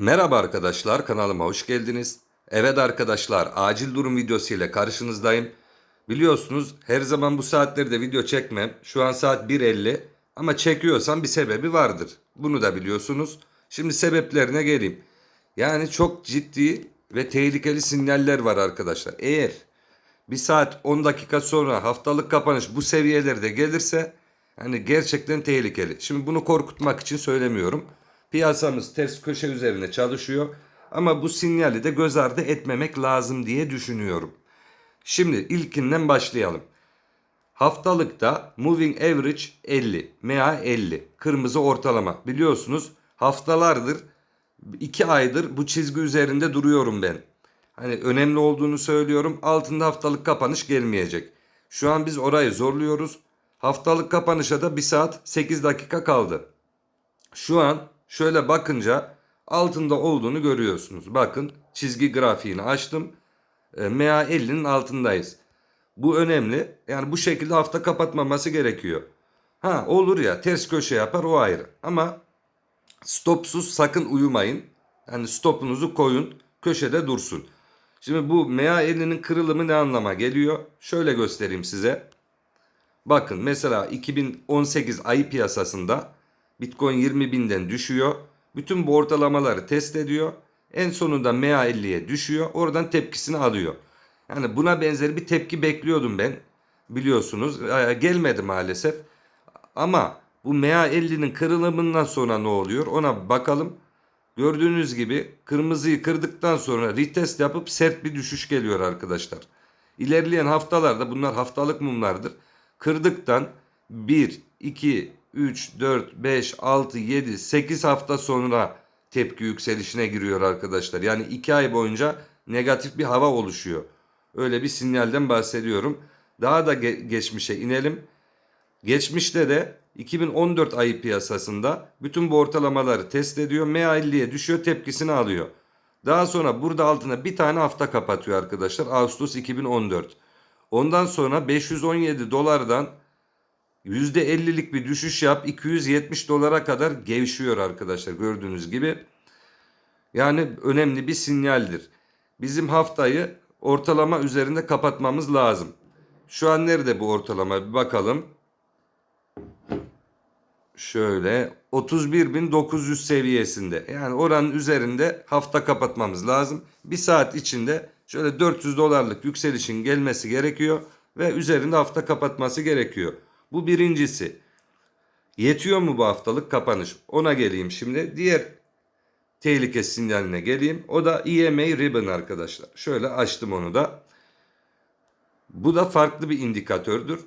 Merhaba arkadaşlar kanalıma hoş geldiniz. Evet arkadaşlar acil durum videosu ile karşınızdayım. Biliyorsunuz her zaman bu saatlerde video çekmem. Şu an saat 1.50 ama çekiyorsam bir sebebi vardır. Bunu da biliyorsunuz. Şimdi sebeplerine geleyim. Yani çok ciddi ve tehlikeli sinyaller var arkadaşlar. Eğer bir saat 10 dakika sonra haftalık kapanış bu seviyelerde gelirse hani gerçekten tehlikeli. Şimdi bunu korkutmak için söylemiyorum. Piyasamız ters köşe üzerine çalışıyor ama bu sinyali de göz ardı etmemek lazım diye düşünüyorum. Şimdi ilkinden başlayalım. Haftalıkta moving average 50, MA 50, kırmızı ortalama. Biliyorsunuz haftalardır 2 aydır bu çizgi üzerinde duruyorum ben. Hani önemli olduğunu söylüyorum. Altında haftalık kapanış gelmeyecek. Şu an biz orayı zorluyoruz. Haftalık kapanışa da 1 saat 8 dakika kaldı. Şu an şöyle bakınca altında olduğunu görüyorsunuz. Bakın çizgi grafiğini açtım. E, MA 50'nin altındayız. Bu önemli. Yani bu şekilde hafta kapatmaması gerekiyor. Ha olur ya ters köşe yapar o ayrı. Ama stopsuz sakın uyumayın. Yani stopunuzu koyun köşede dursun. Şimdi bu MA 50'nin kırılımı ne anlama geliyor? Şöyle göstereyim size. Bakın mesela 2018 ayı piyasasında Bitcoin 20 binden düşüyor. Bütün bu ortalamaları test ediyor. En sonunda MA 50'ye düşüyor. Oradan tepkisini alıyor. Yani buna benzer bir tepki bekliyordum ben. Biliyorsunuz. Ee, gelmedi maalesef. Ama bu MA 50'nin kırılımından sonra ne oluyor? Ona bakalım. Gördüğünüz gibi kırmızıyı kırdıktan sonra retest yapıp sert bir düşüş geliyor arkadaşlar. İlerleyen haftalarda bunlar haftalık mumlardır. Kırdıktan 1, 2, 3, 4, 5, 6, 7, 8 hafta sonra tepki yükselişine giriyor arkadaşlar. Yani 2 ay boyunca negatif bir hava oluşuyor. Öyle bir sinyalden bahsediyorum. Daha da ge- geçmişe inelim. Geçmişte de 2014 ayı piyasasında bütün bu ortalamaları test ediyor. MA50'ye düşüyor tepkisini alıyor. Daha sonra burada altına bir tane hafta kapatıyor arkadaşlar. Ağustos 2014. Ondan sonra 517 dolardan %50'lik bir düşüş yap 270 dolara kadar gevşiyor arkadaşlar gördüğünüz gibi. Yani önemli bir sinyaldir. Bizim haftayı ortalama üzerinde kapatmamız lazım. Şu an nerede bu ortalama bir bakalım. Şöyle 31.900 seviyesinde. Yani oranın üzerinde hafta kapatmamız lazım. Bir saat içinde şöyle 400 dolarlık yükselişin gelmesi gerekiyor. Ve üzerinde hafta kapatması gerekiyor. Bu birincisi. Yetiyor mu bu haftalık kapanış? Ona geleyim şimdi. Diğer tehlike sinyaline geleyim. O da EMA Ribbon arkadaşlar. Şöyle açtım onu da. Bu da farklı bir indikatördür.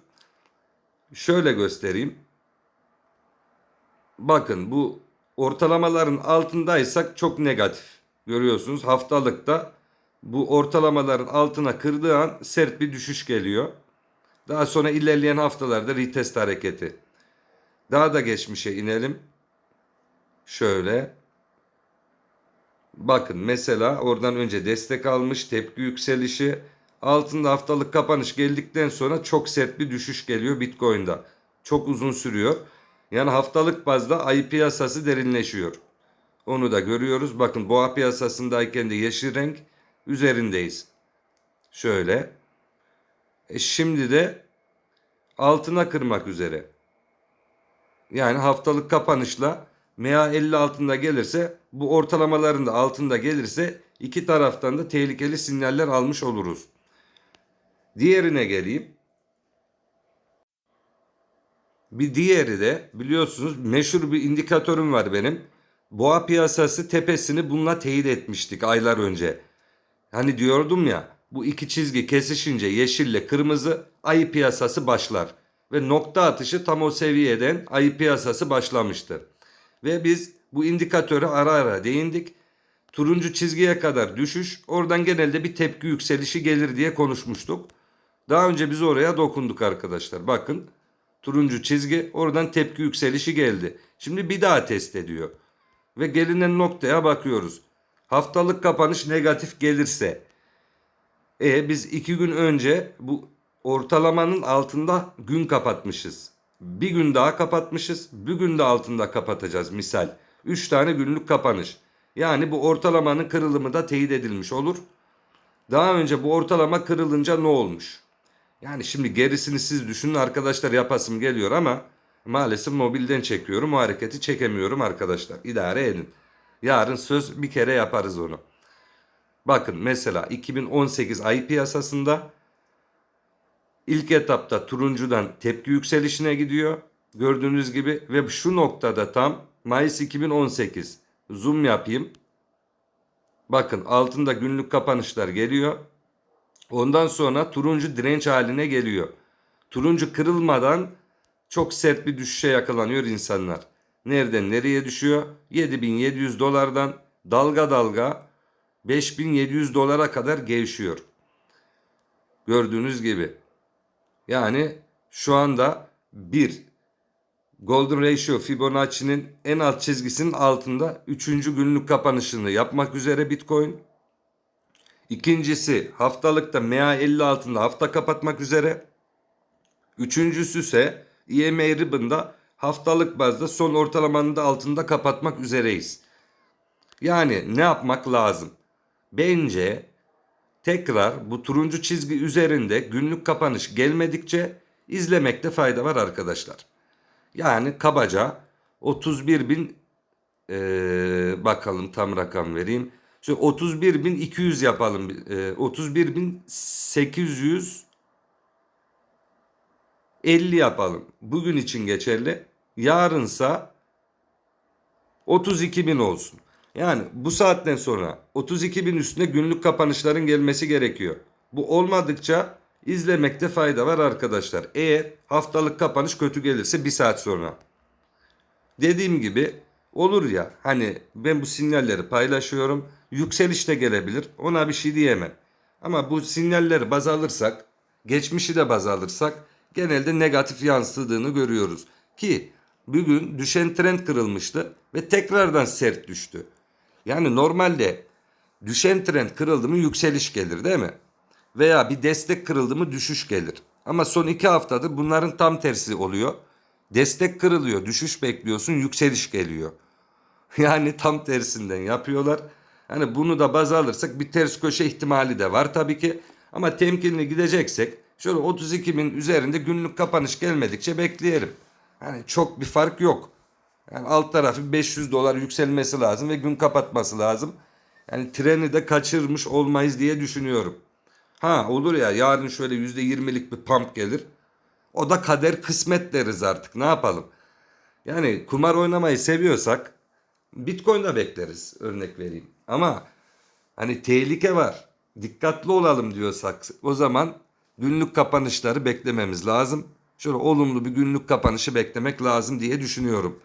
Şöyle göstereyim. Bakın bu ortalamaların altındaysak çok negatif. Görüyorsunuz haftalıkta bu ortalamaların altına kırdığı an sert bir düşüş geliyor. Daha sonra ilerleyen haftalarda retest hareketi. Daha da geçmişe inelim. Şöyle. Bakın mesela oradan önce destek almış tepki yükselişi. Altında haftalık kapanış geldikten sonra çok sert bir düşüş geliyor Bitcoin'da. Çok uzun sürüyor. Yani haftalık bazda ayı piyasası derinleşiyor. Onu da görüyoruz. Bakın boğa piyasasındayken de yeşil renk üzerindeyiz. Şöyle. E şimdi de altına kırmak üzere. Yani haftalık kapanışla MA 50 altında gelirse bu ortalamaların da altında gelirse iki taraftan da tehlikeli sinyaller almış oluruz. Diğerine geleyim. Bir diğeri de biliyorsunuz meşhur bir indikatörüm var benim. Boğa piyasası tepesini bununla teyit etmiştik aylar önce. Hani diyordum ya bu iki çizgi kesişince yeşille kırmızı ayı piyasası başlar. Ve nokta atışı tam o seviyeden ayı piyasası başlamıştır. Ve biz bu indikatöre ara ara değindik. Turuncu çizgiye kadar düşüş oradan genelde bir tepki yükselişi gelir diye konuşmuştuk. Daha önce biz oraya dokunduk arkadaşlar. Bakın turuncu çizgi oradan tepki yükselişi geldi. Şimdi bir daha test ediyor. Ve gelinen noktaya bakıyoruz. Haftalık kapanış negatif gelirse e biz iki gün önce bu ortalamanın altında gün kapatmışız. Bir gün daha kapatmışız. Bir gün de altında kapatacağız misal. Üç tane günlük kapanış. Yani bu ortalamanın kırılımı da teyit edilmiş olur. Daha önce bu ortalama kırılınca ne olmuş? Yani şimdi gerisini siz düşünün arkadaşlar yapasım geliyor ama maalesef mobilden çekiyorum. O hareketi çekemiyorum arkadaşlar. İdare edin. Yarın söz bir kere yaparız onu. Bakın mesela 2018 ay piyasasında ilk etapta turuncudan tepki yükselişine gidiyor. Gördüğünüz gibi ve şu noktada tam Mayıs 2018 zoom yapayım. Bakın altında günlük kapanışlar geliyor. Ondan sonra turuncu direnç haline geliyor. Turuncu kırılmadan çok sert bir düşüşe yakalanıyor insanlar. Nereden nereye düşüyor? 7700 dolardan dalga dalga 5700 dolara kadar gevşiyor. Gördüğünüz gibi. Yani şu anda bir Golden Ratio Fibonacci'nin en alt çizgisinin altında 3. günlük kapanışını yapmak üzere Bitcoin. İkincisi haftalıkta MA50 altında hafta kapatmak üzere. Üçüncüsü ise EMA Ribbon'da haftalık bazda son ortalamanın da altında kapatmak üzereyiz. Yani ne yapmak lazım? Bence tekrar bu turuncu çizgi üzerinde günlük kapanış gelmedikçe izlemekte fayda var arkadaşlar. Yani kabaca 31 bin ee, bakalım tam rakam vereyim. Şöyle 31.200 yapalım. Ee, 31.850 yapalım. Bugün için geçerli. Yarınsa 32.000 olsun. Yani bu saatten sonra 32.000 üstüne günlük kapanışların gelmesi gerekiyor. Bu olmadıkça izlemekte fayda var arkadaşlar. Eğer haftalık kapanış kötü gelirse bir saat sonra. Dediğim gibi olur ya hani ben bu sinyalleri paylaşıyorum. Yükseliş de gelebilir. Ona bir şey diyemem. Ama bu sinyalleri baz alırsak, geçmişi de baz alırsak genelde negatif yansıdığını görüyoruz. Ki bugün düşen trend kırılmıştı ve tekrardan sert düştü. Yani normalde düşen trend kırıldı mı yükseliş gelir değil mi? Veya bir destek kırıldı mı düşüş gelir. Ama son iki haftadır bunların tam tersi oluyor. Destek kırılıyor, düşüş bekliyorsun, yükseliş geliyor. Yani tam tersinden yapıyorlar. Hani bunu da baz alırsak bir ters köşe ihtimali de var tabii ki. Ama temkinli gideceksek şöyle 32 bin üzerinde günlük kapanış gelmedikçe bekleyelim. Yani çok bir fark yok. Yani alt tarafı 500 dolar yükselmesi lazım ve gün kapatması lazım. Yani treni de kaçırmış olmayız diye düşünüyorum. Ha olur ya yarın şöyle %20'lik bir pump gelir. O da kader kısmet deriz artık ne yapalım. Yani kumar oynamayı seviyorsak Bitcoin'da bekleriz örnek vereyim. Ama hani tehlike var. Dikkatli olalım diyorsak o zaman günlük kapanışları beklememiz lazım. Şöyle olumlu bir günlük kapanışı beklemek lazım diye düşünüyorum.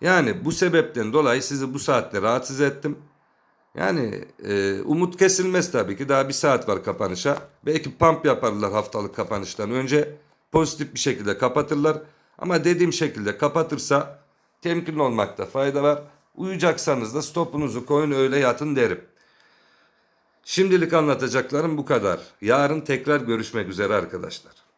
Yani bu sebepten dolayı sizi bu saatte rahatsız ettim. Yani e, umut kesilmez tabii ki. Daha bir saat var kapanışa. Belki pump yaparlar haftalık kapanıştan önce. Pozitif bir şekilde kapatırlar. Ama dediğim şekilde kapatırsa temkinli olmakta fayda var. Uyuyacaksanız da stopunuzu koyun öyle yatın derim. Şimdilik anlatacaklarım bu kadar. Yarın tekrar görüşmek üzere arkadaşlar.